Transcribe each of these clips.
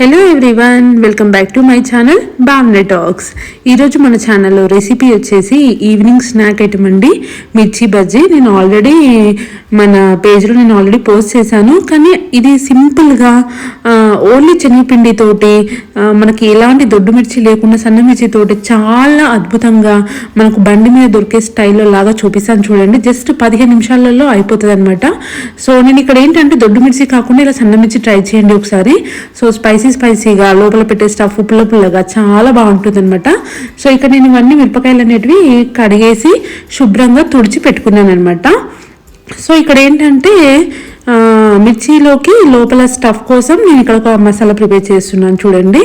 Hello everyone welcome back to my channel బామ్నే talks ఈరోజు మన ఛానల్లో రెసిపీ వచ్చేసి ఈవినింగ్ స్నాక్ ఐటమ్ అండి. మిర్చి బజ్జీ. నేను ఆల్రెడీ మన పేజ్లో నేను ఆల్రెడీ పోస్ట్ చేశాను. కానీ ఇది సింపుల్గా ఓన్లీ శనగపిండితోటి మనకి ఎలాంటి దొడ్డు మిర్చి లేకుండా సన్న మిర్చితోటి చాలా అద్భుతంగా మనకు బండి మీద దొరికే స్టైల్లో లాగా చూపిస్తాను చూడండి. జస్ట్ పదిహేను నిమిషాలలో అయిపోతుంది అనమాట సో నేను ఇక్కడ ఏంటంటే దొడ్డు మిర్చి కాకుండా ఇలా సన్న మిర్చి ట్రై చేయండి ఒకసారి. సో స్పైసీ స్పైసీగా లోపల పెట్టే స్టఫ్ పుల్ల పుల్లగా చాలా బాగుంటుంది అనమాట సో ఇక్కడ నేను ఇవన్నీ మిరపకాయలు అనేటివి కడిగేసి శుభ్రంగా తుడిచి పెట్టుకున్నాను అనమాట సో ఇక్కడ ఏంటంటే మిర్చిలోకి లోపల స్టఫ్ కోసం నేను ఇక్కడ ఒక మసాలా ప్రిపేర్ చేస్తున్నాను చూడండి.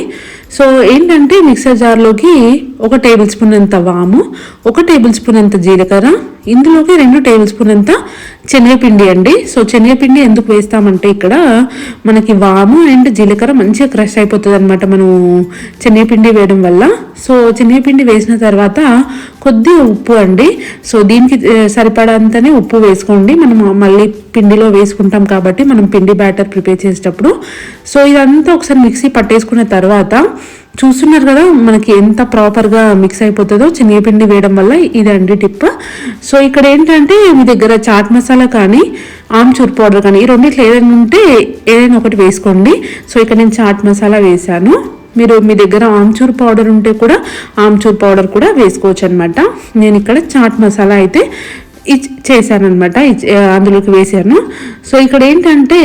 సో ఏంటంటే మిక్సర్ జార్లోకి ఒక టేబుల్ స్పూన్ అంత వాము ఒక టేబుల్ స్పూన్ అంత జీలకర్ర ఇందులోకి రెండు టేబుల్ స్పూన్ అంత శనగపిండి అండి. సో శనగపిండి ఎందుకు వేస్తామంటే ఇక్కడ మనకి వాము అండ్ జీలకర్ర మంచిగా క్రష్ అయిపోతుంది అనమాట మనం శనగపిండి వేయడం వల్ల. సో శనగపిండి వేసిన తర్వాత కొద్దిగా ఉప్పు అండి. సో దీనికి సరిపడంతనే ఉప్పు వేసుకోండి. మనం మళ్ళీ పిండిలో వేసుకుంటాం కాబట్టి మనం పిండి బ్యాటర్ ప్రిపేర్ చేసేటప్పుడు. సో ఇదంతా ఒకసారి మిక్సీ పట్టేసుకున్న తర్వాత చూస్తున్నారు కదా మనకి ఎంత ప్రాపర్గా మిక్స్ అయిపోతుందో శనగపిండి వేయడం వల్ల ఇదండి టిప్. సో ఇక్కడ ఏంటంటే మీ దగ్గర చాట్ మసాలా కానీ ఆమ్చూర్ పౌడర్ కానీ ఈ రెండిట్లో ఏదైనా ఉంటే ఏదైనా ఒకటి వేసుకోండి. సో ఇక్కడ నేను చాట్ మసాలా వేశాను. మీరు మీ దగ్గర ఆమ్చూర్ పౌడర్ ఉంటే కూడా ఆమ్చూర్ పౌడర్ కూడా వేసుకోవచ్చు అనమాట నేను ఇక్కడ చాట్ మసాలా అయితే చేశాను అనమాట అందులోకి వేసాను సో ఇక్కడ ఏంటంటే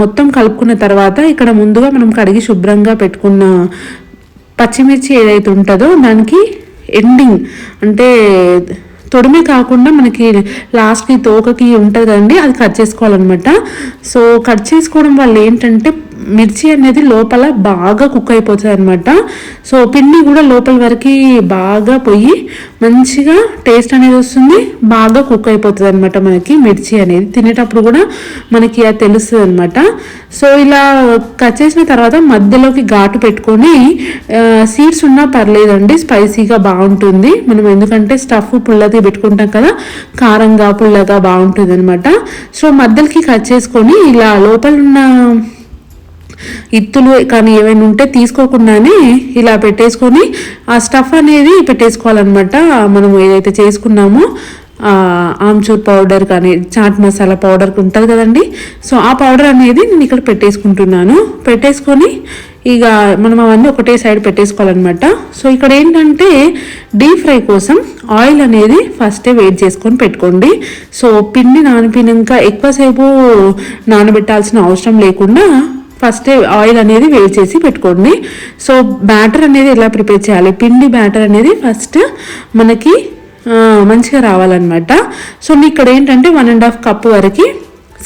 మొత్తం కలుపుకున్న తర్వాత ఇక్కడ ముందుగా మనం కడిగి శుభ్రంగా పెట్టుకున్న పచ్చిమిర్చి ఏదైతే ఉంటుందో దానికి ఎండింగ్ అంటే తొడిమే కాకుండా మనకి లాస్ట్కి తోకకి ఉంటుంది కదండి అది కట్ చేసుకోవాలన్నమాట. సో కట్ చేసుకోవడం వల్ల ఏంటంటే మిర్చి అనేది లోపల బాగా కుక్ అయిపోతుంది అనమాట సో పిండి కూడా లోపల వరకు బాగా పోయి మంచిగా టేస్ట్ అనేది వస్తుంది బాగా కుక్ అయిపోతుంది అనమాట మనకి మిర్చి అనేది. తినేటప్పుడు కూడా మనకి అది తెలుస్తుంది అనమాట సో ఇలా కట్ చేసిన తర్వాత మధ్యలోకి ఘాటు పెట్టుకొని సీడ్స్ ఉన్నా పర్లేదండి స్పైసీగా బాగుంటుంది. మనం ఎందుకంటే స్టఫ్ పుల్లది పెట్టుకుంటాం కదా కారంగా పుల్లగా బాగుంటుంది అనమాట సో మధ్యలోకి కట్ చేసుకొని ఇలా లోపల ఉన్న ఇత్తులు కానీ ఏమైనా ఉంటే తీసుకోకుండానే ఇలా పెట్టేసుకొని ఆ స్టఫ్ అనేది పెట్టేసుకోవాలన్నమాట. మనం ఏదైతే చేసుకున్నామో ఆమ్చూర్ పౌడర్ కానీ చాట్ మసాలా పౌడర్ ఉంటుంది కదండి. సో ఆ పౌడర్ అనేది నేను ఇక్కడ పెట్టేసుకుంటున్నాను. పెట్టేసుకొని ఇక మనం అవన్నీ ఒకటే సైడ్ పెట్టేసుకోవాలన్నమాట. సో ఇక్కడ ఏంటంటే డీప్ ఫ్రై కోసం ఆయిల్ అనేది ఫస్టే వేడి చేసుకొని పెట్టుకోండి. సో పిండి నానిపోయినాక ఎక్కువసేపు నానబెట్టాల్సిన అవసరం లేకుండా ఫస్ట్ ఆయిల్ అనేది వేడి చేసి పెట్టుకోండి. సో బ్యాటర్ అనేది ఎలా ప్రిపేర్ చేయాలి? పిండి బ్యాటర్ అనేది ఫస్ట్ మనకి మంచిగా రావాలన్నమాట. సో నేను ఇక్కడ ఏంటంటే వన్ అండ్ హాఫ్ కప్ వరకు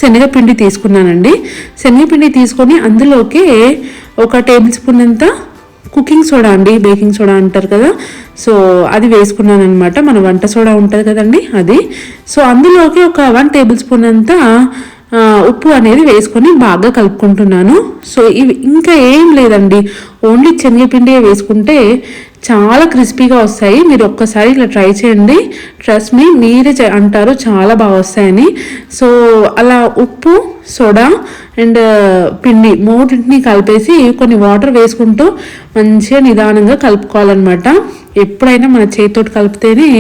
శనగపిండి తీసుకున్నానండి. శనగపిండి తీసుకొని అందులోకి ఒక టేబుల్ స్పూన్ అంత కుకింగ్ సోడా అండి బేకింగ్ సోడా అంటారు కదా. సో అది వేసుకున్నాను అనమాట మన వంట సోడా ఉంటుంది కదండి అది. సో అందులోకి ఒక వన్ టేబుల్ స్పూన్ అంతా ఉప్పు అనేది వేసుకొని బాగా కలుపుకుంటున్నాను. సో ఇవి ఇంకా ఏం లేదండి. ఓన్లీ శనగపిండి వేసుకుంటే చాలా క్రిస్పీగా వస్తాయి. మీరు ఒక్కసారి ఇలా ట్రై చేయండి. ట్రస్ట్ మీ మీరే అంటారు చాలా బాగా వస్తాయని. సో అలా ఉప్పు సోడా అండ్ పిండి మూడింటిని కలిపేసి కొన్ని వాటర్ వేసుకుంటూ మంచిగా నిదానంగా కలుపుకోవాలన్నమాట. ఎప్పుడైనా మన చేతితోటి కలిపితేనే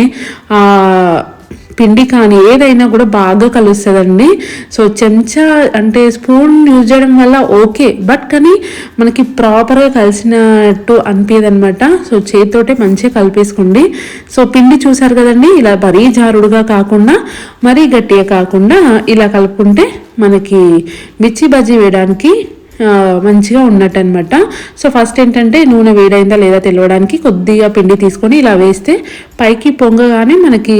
పిండి కానీ ఏదైనా కూడా బాగా కలుస్తుందండి. సో చెంచా అంటే స్పూన్ యూజ్ చేయడం వల్ల ఓకే. బట్ కానీ మనకి ప్రాపర్గా కలిసినట్టు అనిపించదు అనమాట సో చేతితోటే మంచిగా కలిపేసుకోండి. సో పిండి చూసారు కదండి ఇలా మరీ జారుడుగా కాకుండా మరీ గట్టిగా కాకుండా ఇలా కలుపుకుంటే మనకి మిర్చి బజ్జీ వేయడానికి మంచిగా ఉన్నట్టు అనమాట సో ఫస్ట్ ఏంటంటే నూనె వేడైందా లేదా తెలియడానికి కొద్దిగా పిండి తీసుకొని ఇలా వేస్తే పైకి పొంగగానే మనకి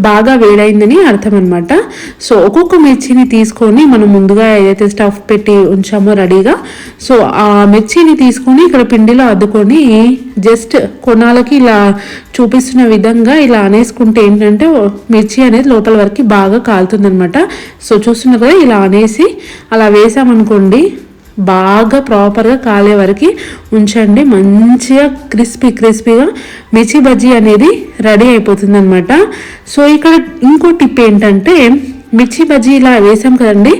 బాగా వేడైందని అర్థం అనమాట సో ఒక్కొక్క మిర్చిని తీసుకొని మనం ముందుగా ఏదైతే స్టఫ్ పెట్టి ఉంచామో రెడీగా సో ఆ మిర్చిని తీసుకొని ఇక్కడ పిండిలో అద్దుకొని జస్ట్ కొనాలకి ఇలా చూపిస్తున్న విధంగా ఇలా అనేసుకుంటే ఏంటంటే మిర్చి అనేది లోపల వరకు బాగా కాలుతుందనమాట సో చూస్తున్నారు కదా ఇలా అనేసి అలా వేసామనుకోండి బాగా ప్రాపర్గా కాలే వరకు ఉంచండి. మంచిగా క్రిస్పీ క్రిస్పీగా మిర్చి బజ్జీ అనేది రెడీ అయిపోతుంది అనమాట సో ఇక్కడ ఇంకో టిప్ ఏంటంటే మిర్చి బజ్జీ ఇలా వేసాం కదండి.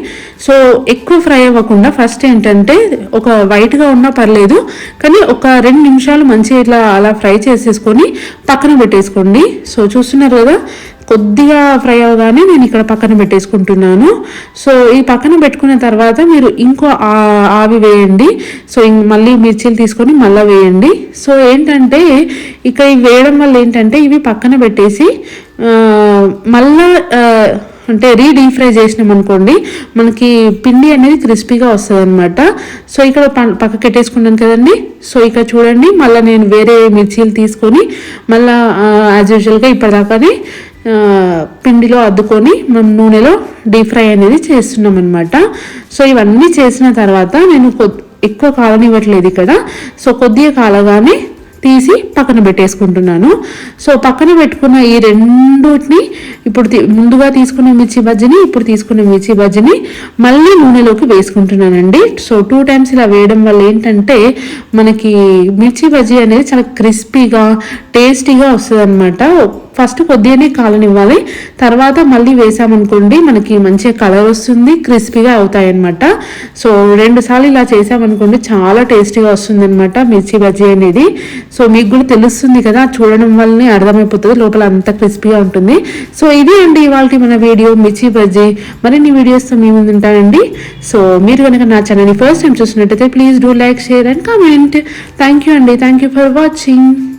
సో ఎక్కువ ఫ్రై అవ్వకుండా ఫస్ట్ ఏంటంటే ఒక వైట్గా ఉన్నా పర్లేదు కానీ ఒక రెండు నిమిషాలు మంచిగా ఇట్లా అలా ఫ్రై చేసేసుకొని పక్కన పెట్టేసుకోండి. సో చూస్తున్నారు కదా కొద్దిగా ఫ్రై అవగానే నేను ఇక్కడ పక్కన పెట్టేసుకుంటున్నాను. సో ఈ పక్కన పెట్టుకున్న తర్వాత మీరు ఇంకో ఆవి వేయండి. సో ఇం- మళ్ళీ మిర్చీలు తీసుకొని మళ్ళీ వేయండి. సో ఏంటంటే ఇక్కడ ఇవి వేయడం వల్ల ఏంటంటే ఇవి పక్కన పెట్టేసి మళ్ళా అంటే రీ డీప్ ఫ్రై చేసినాం అనుకోండి మనకి పిండి అనేది క్రిస్పీగా వస్తుంది అనమాట సో ఇక్కడ ప- పక్కకి కదండి. సో ఇక్కడ చూడండి మళ్ళీ నేను వేరే మిర్చీలు తీసుకొని మళ్ళీ యాజ్ యూజువల్గా ఇప్పటిదాకానే పిండిలో అద్దుకొని మనం నూనెలో డీప్ ఫ్రై అనేది చేస్తున్నాం అనమాట సో ఇవన్నీ చేసిన తర్వాత నేను కొద్- ఎక్కువ కాలనివ్వట్లేదు ఇక్కడ. సో కొద్దిగా కాలగానే తీసి పక్కన పెట్టేసుకుంటున్నాను. సో పక్కన పెట్టుకున్న ఈ రెండుని ఇప్పుడు ముందుగా తీసుకున్న మిర్చి బజ్జీని ఇప్పుడు తీసుకున్న మిర్చి బజ్జీని మళ్ళీ నూనెలోకి వేసుకుంటున్నానండి. సో టూ టైమ్స్ ఇలా వేయడం వల్ల ఏంటంటే మనకి మిర్చి బజ్జీ అనేది చాలా క్రిస్పీగా టేస్టీగా వస్తుంది అనమాట ఫస్ట్ కొద్దిగానే కాలనివ్వాలి. తర్వాత మళ్ళీ వేసామనుకోండి మనకి మంచిగా కలర్ వస్తుంది క్రిస్పీగా అవుతాయి అనమాట సో రెండుసార్లు ఇలా చేసామనుకోండి చాలా టేస్టీగా వస్తుంది అనమాట మిర్చి బజ్జీ అనేది. సో మీకు కూడా తెలుస్తుంది కదా చూడడం వల్లనే అర్థమైపోతుంది లోపల అంత క్రిస్పీగా ఉంటుంది. సో ఇది అండి ఇవాళ మన వీడియో మిర్చి బజ్జీ. మరిన్ని వీడియోస్తో మీ ముందు ఉంటానండి. సో మీరు కనుక నా ఛానల్ని ఫస్ట్ టైం చూసినట్టయితే please do like share and comment thank you అండి. Thank you for watching